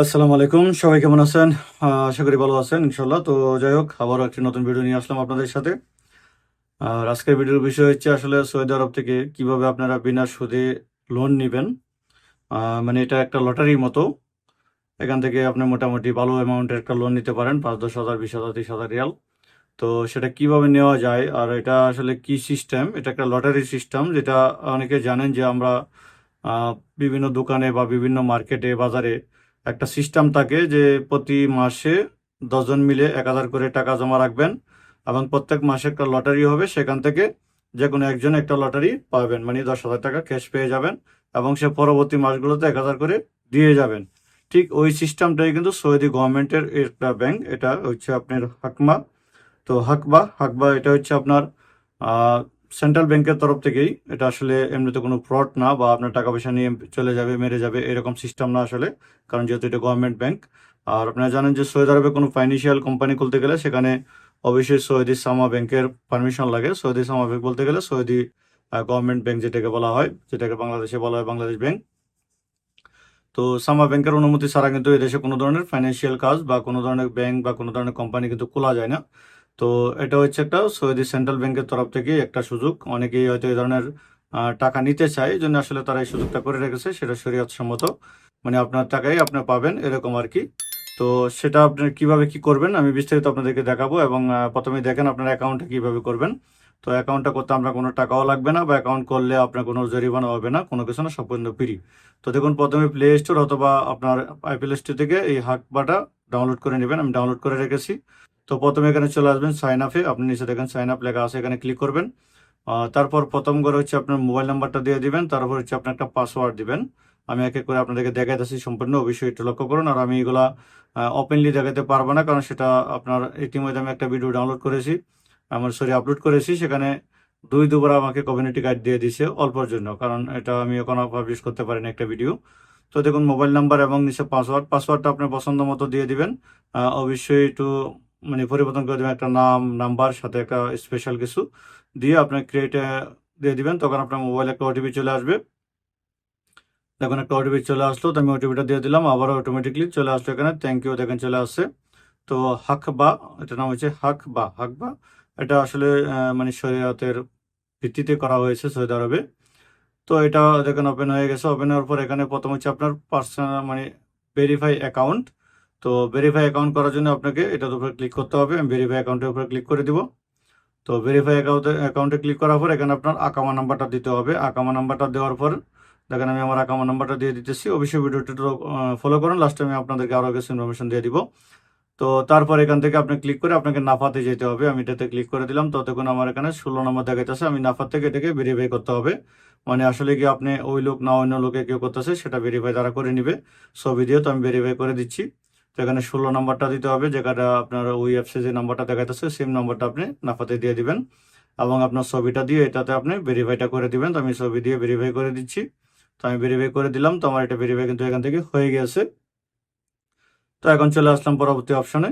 আসসালামু আলাইকুম। সবাই কেমন আছেন? আশা করি ভালো আছেন ইনশাল্লাহ তো যাই হোক, আবারও একটি নতুন ভিডিও নিয়ে আসলাম আপনাদের সাথে। আর আজকের ভিডিওর বিষয় হচ্ছে আসলে সৌদি আরব থেকে কীভাবে আপনারা বিনা সুদে লোন নেবেন। মানে এটা একটা লটারির মতো। এখান থেকে আপনি মোটামুটি ভালো অ্যামাউন্টের একটা লোন নিতে পারেন, পাঁচ, দশ হাজার, বিশ হাজার, তিরিশ হাজার রিয়াল। তো সেটা কীভাবে নেওয়া যায় আর এটা আসলে কি সিস্টেম এটা একটা লটারি সিস্টেম যেটা অনেকে জানেন যে আমরা বিভিন্ন দোকানে বা বিভিন্ন মার্কেটে বাজারে একটা সিস্টেম থাকে যে প্রতি মাসে দশজন মিলে এক হাজার করে টাকা জমা রাখবেন এবং প্রত্যেক মাসে একটা লটারি হবে, সেখান থেকে যে কোনো একজন একটা লটারি পাবেন মানে দশ হাজার টাকা ক্যাশ পেয়ে যাবেন এবং সে পরবর্তী মাসগুলোতে এক হাজার করে দিয়ে যাবেন। ঠিক ওই সিস্টেমটাই কিন্তু সৌদি গভর্নমেন্টের একটা ব্যাংক এটা হচ্ছে আপনার হাকমা। তো হাকবা হাকবা এটা হচ্ছে আপনার সেন্ট্রাল ব্যাংকের তরফ থেকেই, এটা আসলে এমনিতে কোনো ফ্রড না বা আপনার টাকা পয়সা নিয়ে চলে যাবে, মেরে যাবে, এরকম সিস্টেম না আসলে, কারণ যেহেতু এটা গভর্নমেন্ট ব্যাংক আর আপনারা জানেন যে সৌদি আরবে কোনো ফাইন্যান্সিয়াল কোম্পানি খুলতে গেলে সেখানে অবশ্যই সৌদি সামা ব্যাংকের পারমিশন লাগে। সৌদি সামা ব্যাংক বলতে গেলে সৌদি গভর্নমেন্ট ব্যাংক যেটাকে বলা হয়, যেটাকে বাংলাদেশে বলা হয় বাংলাদেশ ব্যাংক তো সামা ব্যাংকের অনুমতি ছাড়া কিন্তু এদেশে কোনো ধরনের ফাইন্যান্সিয়াল কাজ বা কোনো ধরনের ব্যাংক বা কোনো ধরনের কোম্পানি কিন্তু খোলা যায় না। তো এটা হচ্ছে একটা সৌদি সেন্ট্রাল ব্যাংকের তরফ থেকে একটা সুযোগ। অনেকেই হয়তো এই ধরনের টাকা নিতে চায়, এই জন্য আসলে তারা এই সুযোগটা করে রেখেছে, সেটা শরীয়ত সম্মত। মানে আপনার টাকাই আপনি পাবেন, এরকম আর কি। তো সেটা আপনার কীভাবে কি করবেন, আমি বিস্তারিত আপনাদেরকে দেখাবো এবং প্রথমে দেখেন আপনার অ্যাকাউন্টটা কীভাবে করবেন। তো অ্যাকাউন্টটা করতে আপনার কোনো টাকাও লাগবে না বা অ্যাকাউন্ট করলে আপনার কোনো জরিমানা হবে না, কোনো কিছু না সম্পূর্ণ ফ্রি তো দেখুন, প্রথমে প্লে স্টোর অথবা আপনার আইপিএল স্টোর থেকে এই হাকবাটা ডাউনলোড করে নেবেন, আমি ডাউনলোড করে রেখেছি। তো প্রথমে এখানে চলে আসবেন সাইন আপে আপনি নিচে দেখেন সাইন আপ লেখা আছে, এখানে ক্লিক করবেন। তারপর প্রথম করে হচ্ছে আপনার মোবাইল নাম্বারটা দিয়ে দিবেন, তারপর হচ্ছে আপনার একটা পাসওয়ার্ড দিবেন। আমি এক করে আপনাদেরকে দেখাইতেছি সম্পূর্ণ, অবশ্যই একটু লক্ষ্য করুন। আর আমি এগুলা ওপেনলি দেখাতে পারব না, কারণ সেটা আপনার ইতিমধ্যে আমি একটা ভিডিও ডাউনলোড করেছি, আমার সরি আপলোড করেছি। সেখানে দুই দুবার আমাকে কমিউনিটি গাইড দিয়ে দিছে, অল্পর জন্য, কারণ এটা আমি এখনও পাবলিশ করতে পারি পারিনি একটা ভিডিও তো দেখুন মোবাইল নাম্বার এবং নিচে পাসওয়ার্ড পাসওয়ার্ডটা আপনি পছন্দ মতো দিয়ে দিবেন। অবশ্যই একটু মানে পরিবর্তন করে দেবেন একটা নাম, নাম্বার, সাথে একটা স্পেশাল কিছু। দিয়ে আপনার ক্রিয়েট দিয়ে দিবেন, তখন আপনার মোবাইলে একটা ওটিপি চলে আসবে। দেখুন, একটা ওটিপি চলে আসলো, তো আমি ওটিপিটা দিয়ে দিলাম, আবার অটোমেটিকলি চলে আসলো এখানে থ্যাংক ইউ দেখেন চলে আসছে। তো হাক বা এটার নাম হচ্ছে হাক বা হাক বা এটা আসলে মানে শরীয়তের ভিত্তিতে করা হয়েছে সৌদি আরবে। তো এটা দেখেন ওপেন হয়ে গেছে ওপেন হওয়ার পর এখানে প্রথম হচ্ছে আপনার পার্সোনাল মানে ভেরিফাই অ্যাকাউন্ট তো ভেরিফাই অ্যাকাউন্ট করার জন্য আপনাকে এটার উপরে ক্লিক করতে হবে। আমি ভেরিফাই অ্যাকাউন্টের উপরে ক্লিক করে দিব। তো ভেরিফাই অ্যাকাউন্টে অ্যাকাউন্টে ক্লিক করার পর এখানে আপনার আকামা নাম্বারটা দিতে হবে। আকামা নাম্বারটা দেওয়ার পর দেখেন আমি আমার আকামা নাম্বারটা দিয়ে দিতেছি। অবশ্যই ভিডিওটা ফলো করুন। লাস্টে আমি আপনাদেরকে আরও কিছু ইনফরমেশন দিয়ে দিব। তো তারপর এখান থেকে আপনি ক্লিক করে আপনাকে নাফাতে যেতে হবে। আমি এটাতে ক্লিক করে দিলাম। ততক্ষণ আমার এখানে ষোলো নম্বর দেখাইতেছে। আমি নাফাত থেকে এটাকে ভেরিফাই করতে হবে। মানে আসলে কি আপনি ওই লোক না অন্য লোকে কেউ করতেছে, সেটা ভেরিফাই তারা করে নিবে। ছবি দিয়ে তো আমি ভেরিফাই করে দিচ্ছি। তো এখানে ষোলো নাম্বারটা দিতে হবে যেটা আপনার ওই অ্যাপসে যে নাম্বারটা দেখাইতেছে সেম নাম্বারটা আপনি নাফাতে দিয়ে দিবেন। এবং আপনার ছবিটা দিয়ে এটাতে আপনি ভেরিফাইটা করে দিবেন। তো আমি ছবি দিয়ে ভেরিফাই করে দিচ্ছি। তো আমি ভেরিফাই করে দিলাম। তো আমার এটা ভেরিফাই কিন্তু এখান থেকে হয়ে গেছে। তো এখন চলে আসলাম পরবর্তী অপশনে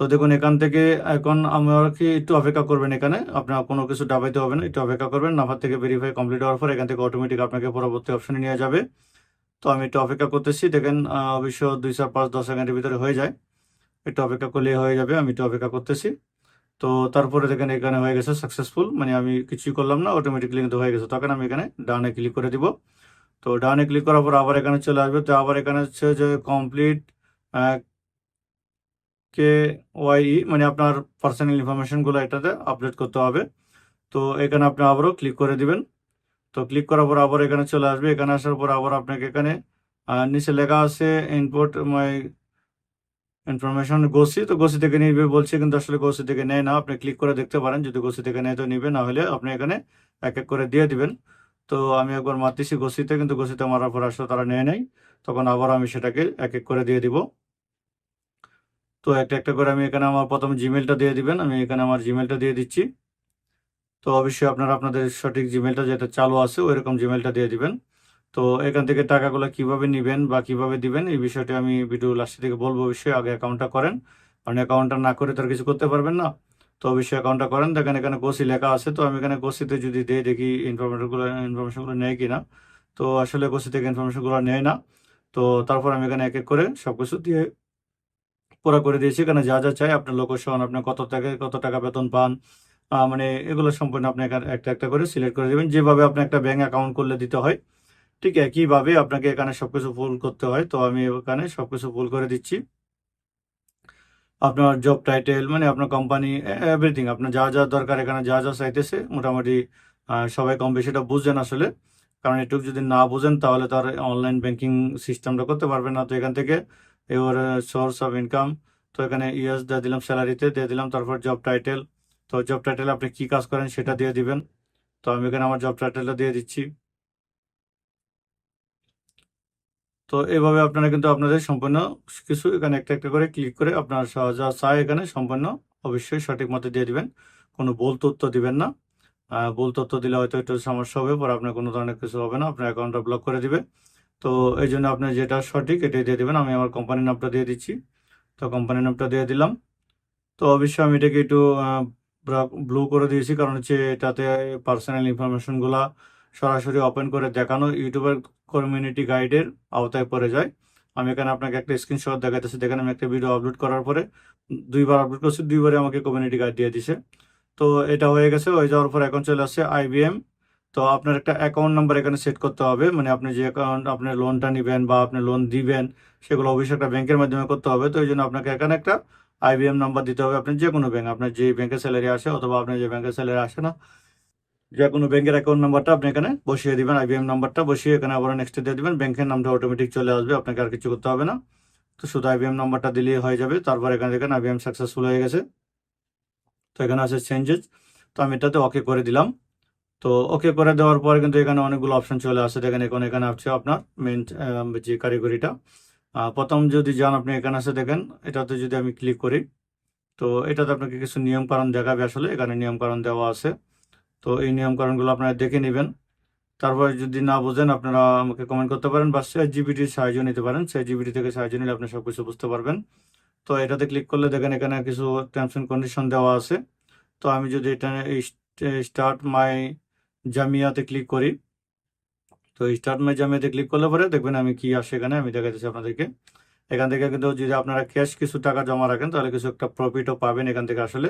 তো দেখুন, এখান থেকে এখন আমার কি একটু অপেক্ষা করবেন এখানে? আপনার কোনো কিছু ডাবাইতে হবে না, একটু অপেক্ষা করবেন। নাফার থেকে ভেরিফাই কমপ্লিট হওয়ার পর এখান থেকে অটোমেটিক আপনাকে পরবর্তী অপশনে নিয়ে যাবে। তো আমি একটু অপেক্ষা করতেছি। দেখেন অবশ্য দুই চার পাঁচ দশ সেকেন্ডের ভিতরে হয়ে যায়। একটু অপেক্ষা করলেই হয়ে যাবে, আমি একটু অপেক্ষা করতেছি। তো তারপরে দেখেন, এখানে হয়ে গেছে সাকসেসফুল মানে আমি কিছুই করলাম না অটোমেটিকলি কিন্তু হয়ে গেছে। তখন আমি এখানে ডানে ক্লিক করে দিব। তো ডানে ক্লিক করার পর আবার এখানে চলে আসবে। তো আবার এখানে হচ্ছে যে কমপ্লিট কে ওয়াই মানে আপনার পার্সোনাল ইনফরমেশনগুলো এটাতে আপডেট করতে হবে। তো এখানে আপনি আবারও ক্লিক করে দিবেন। তো ক্লিক করার পর আবার এখানে চলে আসবে। এখানে আসার পর আবার আপনাকে এখানে নিচে লেখা আছে ইনপুট মাই ইনফরমেশন গোসি। তো গোসি থেকে নিবে বলছে, কিন্তু আসলে গোসি থেকে নেয় না। আপনি ক্লিক করে দেখতে পারেন, যদি গোসি থেকে নেয় তো নিবে, না হলে আপনি এখানে এক এক করে দিয়ে দিবেন। তো আমি একবার মারতেছি গোসিতে, কিন্তু গোসিতে মারার পর আসলে তারা নেয় নাই। তখন আবার আমি সেটাকে এক এক করে দিয়ে দিব। তো একটা একটা করে আমি এখানে আমার প্রথম জিমেলটা দিয়ে দিবেন। আমি এখানে আমার জিমেলটা দিয়ে দিচ্ছি। তো অবশ্যই আপনারা আপনাদের সঠিক জিমেলটা যেটা চালু আছে, ওইরকম জিমেলটা দিয়ে দিবেন। তো এখান থেকে টাকাগুলো কীভাবে নেবেন বা কীভাবে দিবেন, এই বিষয়টা আমি ভিডিও লাস্টের দিকে বলব অবশ্যই, আগে অ্যাকাউন্টটা করেন। কারণ অ্যাকাউন্টটা না করে তার কিছু করতে পারবেন না। তো অবশ্যই অ্যাকাউন্টটা করেন। দেখেন এখানে কোসি লেখা আছে, তো আমি এখানে কোসিতে যদি দিয়ে দেখি ইনফরমেশনগুলো ইনফরমেশনগুলো নেয় কিনা। তো আসলে কোসি থেকে ইনফরমেশনগুলো নেয় না। তো তারপর আমি এখানে এক এক করে সব কিছু দিয়ে পুরা করে দিয়েছি। এখানে যা যা চাই, আপনার লোকেশন আপনার কত টাকা কত টাকা বেতন পান মানে এগুলো সম্পূর্ণ আপনি একটা একটা করে সিলেক্ট করে দেবেন। যেভাবে আপনি একটা ব্যাঙ্ক অ্যাকাউন্ট করলে দিতে হয়, ঠিক একইভাবে আপনাকে এখানে সবকিছু ফুল করতে হয়, তো আমি এখানে সবকিছু ফুল করে দিচ্ছি। আপনার জব টাইটেল মানে আপনার কোম্পানি এভরিথিং আপনার যা যা দরকার এখানে যা যা চাইতেছে, মোটামুটি সবাই কম বেশিটা বুঝছেন আসলে। কারণ একটু যদি না বুঝেন, তাহলে তার অনলাইন ব্যাংকিং সিস্টেমটা করতে পারবেন না। তো এখান থেকে এবার সোর্স অফ ইনকাম তো এখানে ইউএস দিয়ে দিলাম স্যালারিতে দিয়ে দিলাম, তারপর জব টাইটেল তো জব টাইটেল আপনি কি কাজ করেন সেটা দিয়ে দিবেন। তো আমি এখানে আমার জব টাইটেলটা দিয়ে দিচ্ছি। তো এইভাবে আপনারা কিন্তু আপনাদের সম্পূর্ণ কিছু এখানে একটা একটা করে ক্লিক করে আপনার যা যা চাই এখানে সম্পূর্ণ অবশ্যই সঠিক মতো দিয়ে দিবেন। কোনো ভুল তথ্য দিবেন না। ভুল তথ্য দিলে হয়তো একটু সমস্যা হবে, পরে আপনার কোনো ধরনের কিছু হবে না, আপনার অ্যাকাউন্টটা ব্লক করে দিবে। তো এই জন্য আপনি যেটা সঠিক এটাই দিয়ে দিবেন। আমি আমার কোম্পানির নামটা দিয়ে দিচ্ছি। তো কোম্পানির নামটা দিয়ে দিলাম। তো অবশ্যই আমি এটাকে একটু ব্লু করে দিয়েছি। কারণ হচ্ছে এটাতে পার্সোনাল ইনফরমেশনগুলা সরাসরি ওপেন করে দেখানো ইউটিউবের কমিউনিটি গাইডের আওতায় পড়ে যায়। আমি এখানে আপনাকে একটা স্ক্রিনশট দেখাতেছি দেখেন, আমি একটা ভিডিও আপলোড করার পরে দুইবার আপলোড করছি, দুইবারে আমাকে কমিউনিটি গাইড দিয়ে দিছে। তো এটা হয়ে গেছে, হয়ে যাওয়ার পর এখন চলে আসছে আইবিএম তো আপনার একটা অ্যাকাউন্ট নাম্বার এখানে সেট করতে হবে। মানে আপনি যে অ্যাকাউন্ট আপনি লোনটা নেবেন বা আপনি লোন দিবেন, সেগুলো অবশ্যই একটা ব্যাংকের মাধ্যমে করতে হবে। তো এই জন্য আপনাকে এখানে একটা আইবিএম নাম্বার দিতে হবে আপনি যে কোনো ব্যাংক আপনার যে ব্যাংকের স্যালারি আসে অথবা আপনার যে ব্যাংকের স্যালারি আসে না যে কোনো ব্যাংকের অ্যাকাউন্ট নাম্বারটা আপনি এখানে বসিয়ে দিবেন আইবিএম নাম্বারটা বসিয়ে এখানে আবার নেক্সট দিয়ে দিবেন ব্যাংকের নামটা অটোমেটিক চলে আসবে, আপনাকে আর কিছু করতে হবে না। তো শুধু আইবিএম নাম্বারটা দিলেই হয়ে যাবে, তারপর এখানে দেখেন আইবিএম সাকসেসফুল হয়ে গেছে। তো এখানে আছে চেঞ্জেস তো আমি এটাতে ওকে করে দিলাম। তো ওকে করে দেওয়ার পরে কিন্তু এখানে অনেকগুলো অপশন চলে আসে, দেখেন এখন এখানে আছে আপনার মেন যে কারিগরিটা প্রথম যদি যান আপনি এখানে আছে দেখেন, এটাতে যদি আমি ক্লিক করি, তো এটাতে আপনাকে কিছু নিয়ম কারণ দেখাবে আসলে, এখানে নিয়ম কারণ দেওয়া আছে। তো এই নিয়ম কারণগুলো আপনারা দেখে নেবেন। তারপর যদি না বোঝেন, আপনারা আমাকে কমেন্ট করতে পারেন বা চ্যাট জিপিটির সাহায্য নিতে পারেন। চ্যাট জিপিটি থেকে সাহায্য নিলে আপনি সব কিছু বুঝতে পারবেন। তো এটাতে ক্লিক করলে দেখেন এখানে কিছু টার্মস এন্ড কন্ডিশন দেওয়া আছে। তো আমি যদি এটা স্টার্ট মাই জামিয়াতে ক্লিক করি তো স্টার্ট মাই জামিয়াতে ক্লিক করলে পরে দেখবেন আমি কি আসে এখানে, আমি দেখাচ্ছি আপনাদেরকে। এখান থেকে কিন্তু যদি আপনারা ক্যাশ কিছু টাকা জমা রাখেন, তাহলে কিছু একটা প্রফিটও পাবেন এখান থেকে আসলে।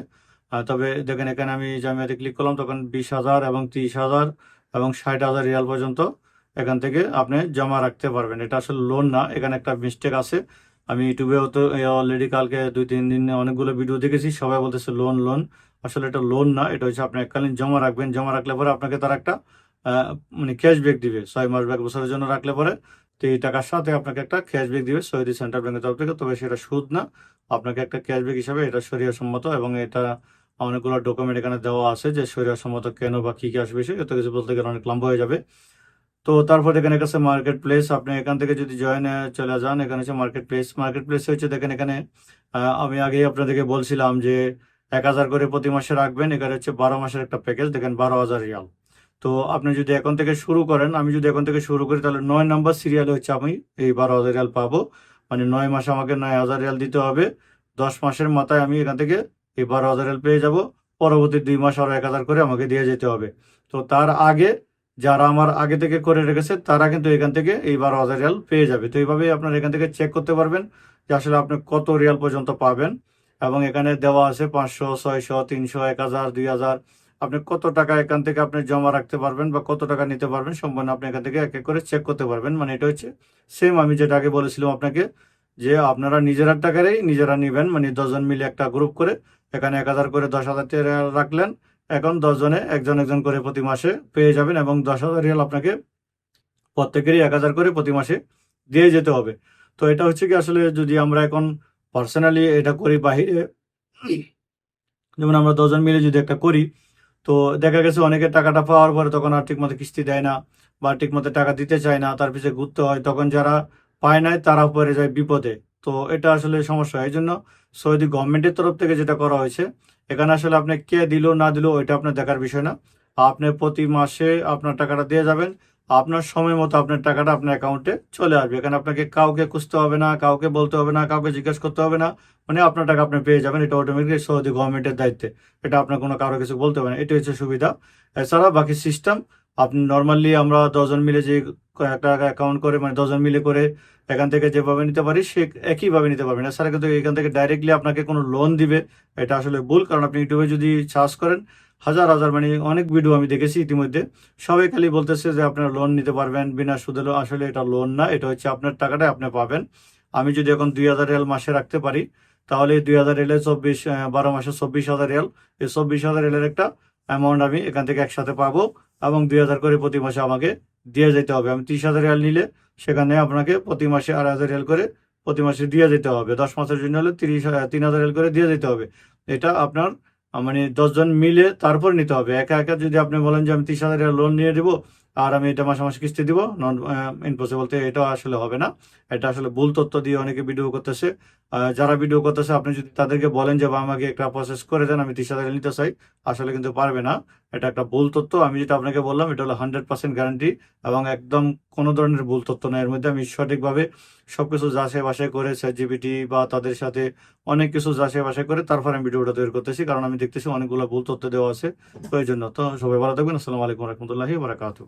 তবে দেখেন এখানে আমি জামিয়াতে ক্লিক করলাম, তখন বিশ হাজার এবং তিরিশ হাজার এবং ষাট হাজার রিয়াল পর্যন্ত এখান থেকে আপনি জমা রাখতে পারবেন। এটা আসলে লোন না, এখানে একটা মিস্টেক আছে। আমি ইউটিউবেও তো অলরেডি কালকে দুই তিন দিন অনেকগুলো ভিডিও দেখেছি, সবাই বলতেছে লোন লোন আসলে এটা লোন না, এটা হচ্ছে আপনি এককালীন জমা রাখবেন। জমা রাখলে পরে আপনাকে তার একটা মানে ক্যাশব্যাক দিবে। ছয় মাস বা এক বছরের জন্য রাখলে পরে তো এই টাকার সাথে আপনাকে একটা ক্যাশব্যাক দিবে সৌদি সেন্ট্রাল ব্যাংকের তরফ থেকে। তবে সেটা সুদ না। আপনাকে একটা ক্যাশব্যাক হিসাবে এটা শরীয় সম্মত এবং এটা অনেকগুলো ডকুমেন্ট এখানে দেওয়া আছে যে শরীয় সম্মত কেন বা কী কী আসবে সে এত কিছু বলতে গেলে অনেক লম্বা হয়ে যাবে। তো তারপর এখানে কাছে মার্কেট প্লেস আপনি এখান থেকে যদি জয়েন চলে যান, এখানে হচ্ছে মার্কেট প্লেস মার্কেট প্লেস হচ্ছে দেখেন এখানে আমি আগেই আপনাদেরকে বলছিলাম যে এক হাজার করে প্রতি মাসে রাখবেন। এখানে হচ্ছে বারো মাসের একটা প্যাকেজ দেখেন বারো হাজার রিয়াল। তো আপনি যদি এখন থেকে শুরু করেন, আমি যদি এখন থেকে শুরু করি, তাহলে নয় নাম্বার সিরিয়ালে হচ্ছে আমি এই বারো হাজার রিয়াল পাবো। মানে নয় মাসে আমাকে নয় হাজার রিয়াল দিতে হবে। দশ মাসের মাথায় আমি এখান থেকে এই বারো হাজার রিয়াল পেয়ে যাব। পরবর্তী দুই মাস আরও এক হাজার করে আমাকে দিয়ে যেতে হবে। তো তার আগে যারা আমার আগে থেকে করে রেখেছে, তারা কিন্তু এখান থেকে এই বারো হাজার রিয়াল পেয়ে যাবে। তো এইভাবেই আপনারা এখান থেকে চেক করতে পারবেন যে আসলে আপনি কত রিয়াল পর্যন্ত পাবেন। এবং এখানে দেওয়া আছে পাঁচশো, ছয়শো, তিনশো, এক হাজার, দুই হাজার। আপনি কত টাকা এখান থেকে আপনি জমা রাখতে পারবেন বা কত টাকা নিতে পারবেন সম্পূর্ণ আপনি এখান থেকে এক এক করে চেক করতে পারবেন। মানে এটা হচ্ছে সেম আমি যেটা আগে বলেছিলাম আপনাকে, যে আপনারা নিজেরা টাকারই নিজেরা নেবেন। মানে দশজন মিলে একটা গ্রুপ করে, এখানে এক হাজার করে দশ হাজার রাখলেন, এখন দশজনে একজন একজন করে প্রতি মাসে পেয়ে যাবেন এবং দশ হাজার রিয়াল আপনাকে প্রত্যেকেরই এক হাজার করে প্রতি মাসে দিয়ে যেতে হবে। তো এটা হচ্ছে কি আসলে যদি আমরা এখন পার্সোনালি এটা করি বাহিরে, যেমন আমরা দশজন মিলে যদি একটা করি তো দেখা গেছে অনেকে টাকাটা পাওয়ার পরে তখন আর ঠিকমতো কিস্তি দেয় না বা ঠিকমতো টাকা দিতে চায় না, তার পিছিয়ে ঘুরতে হয়। তখন যারা পায় নাই, তারা পড়ে যায় বিপদে। তো এটা আসলে সমস্যা। এই জন্য সৌদি গভর্নমেন্টের তরফ থেকে যেটা করা হয়েছে, এখানে আসলে আপনি কে দিল, না দিল, ওইটা আপনার দেখার বিষয় না। আপনি প্রতি মাসে আপনার টাকাটা দিয়ে যাবেন। আপনার সময় মতো আপনার টাকাটা আপনার অ্যাকাউন্টে চলে আসবে। এখানে আপনাকে কাউকে খুঁজতে হবে না, কাউকে বলতে হবে না, কাউকে জিজ্ঞেস করতে হবে না। মানে আপনার টাকা আপনি পেয়ে যাবেন, এটা অটোমেটিক সৌদি গভর্নমেন্টের দায়িত্বে। এটা আপনার কোনো কারও কিছু বলতে হবে না এটা হচ্ছে সুবিধা। এছাড়া বাকি সিস্টেম আপনি নর্মালি আমরা দশজন মিলে যে একটা অ্যাকাউন্ট করে মানে দশজন মিলে করে এখান থেকে যেভাবে নিতে পারি, সে একইভাবে নিতে পারবেন। এছাড়া কিন্তু এখান থেকে ডাইরেক্টলি আপনাকে কোনো লোন দিবে, এটা আসলে ভুল। কারণ আপনি ইউটিউবে যদি সার্চ করেন হাজার হাজার মানে অনেক ভিডিও আমি দেখেছি ইতিমধ্যে। সবাই খালি বলতেছে যে আপনার লোন নিতে পারবেন বিনা সুদে। আসলে এটা লোন না, এটা হচ্ছে আপনার টাকাটা আপনি পাবেন। আমি যদি এখন দুই হাজার রিয়াল মাসে রাখতে পারি, তাহলে দুই হাজার রিয়ালে চব্বিশ বারো মাসে চব্বিশ হাজার রিয়াল এই চব্বিশ হাজার রিয়ালের একটা অ্যামাউন্ট আমি এখান থেকে একসাথে পাবো এবং দুই হাজার করে প্রতি মাসে আমাকে দিয়ে যেতে হবে। আমি ত্রিশ হাজার রিয়াল নিলে সেখানে আপনাকে প্রতি মাসে আড়াই হাজার রিয়াল করে প্রতি মাসে দিয়ে যেতে হবে। দশ মাসের জন্য হলে তিরিশ তিন হাজার রিয়াল করে দিয়ে যেতে হবে। এটা আপনার মানে দশজন মিলে তারপর নিতে হবে। একা একা যদি আপনি বলেন যে আমি ত্রিশ হাজার টাকা লোন নিয়ে দেবো আর আমি এটা মাসে মাসে কিস্তি দিব। নন ইম্পসিবল তো এটা আসলে হবে না। এটা আসলে ভুল তথ্য দিয়ে অনেকে ভিডিও করতেছে। যারা ভিডিও করতেছে, আপনি যদি তাদেরকে বলেন যে, বা, আমাকে একটা প্রসেস করে দেন, আমি ত্রিশ হাজার নিতে চাই, আসলে কিন্তু পারবে না। এটা একটা ভুল তথ্য। আমি যেটা আপনাকে বললাম, এটা হলো হান্ড্রেড পার্সেন্ট গ্যারান্টি এবং একদম কোনো ধরনের ভুল তথ্য না। এর মধ্যে আমি সঠিকভাবে সবকিছু যাচাই বাছাই করে জিপিটি বা তাদের সাথে অনেক কিছু যাচাই বাছাই করে তারপর আমি ভিডিওটা তৈরি করতেছি, কারণ আমি দেখতেছি অনেকগুলো ভুল তথ্য দেওয়া আছে প্রয়োজন। তো সবাই ভালো থাকবেন। আসসালামু আলাইকুম রহমতুল্লাহি বারাকাতু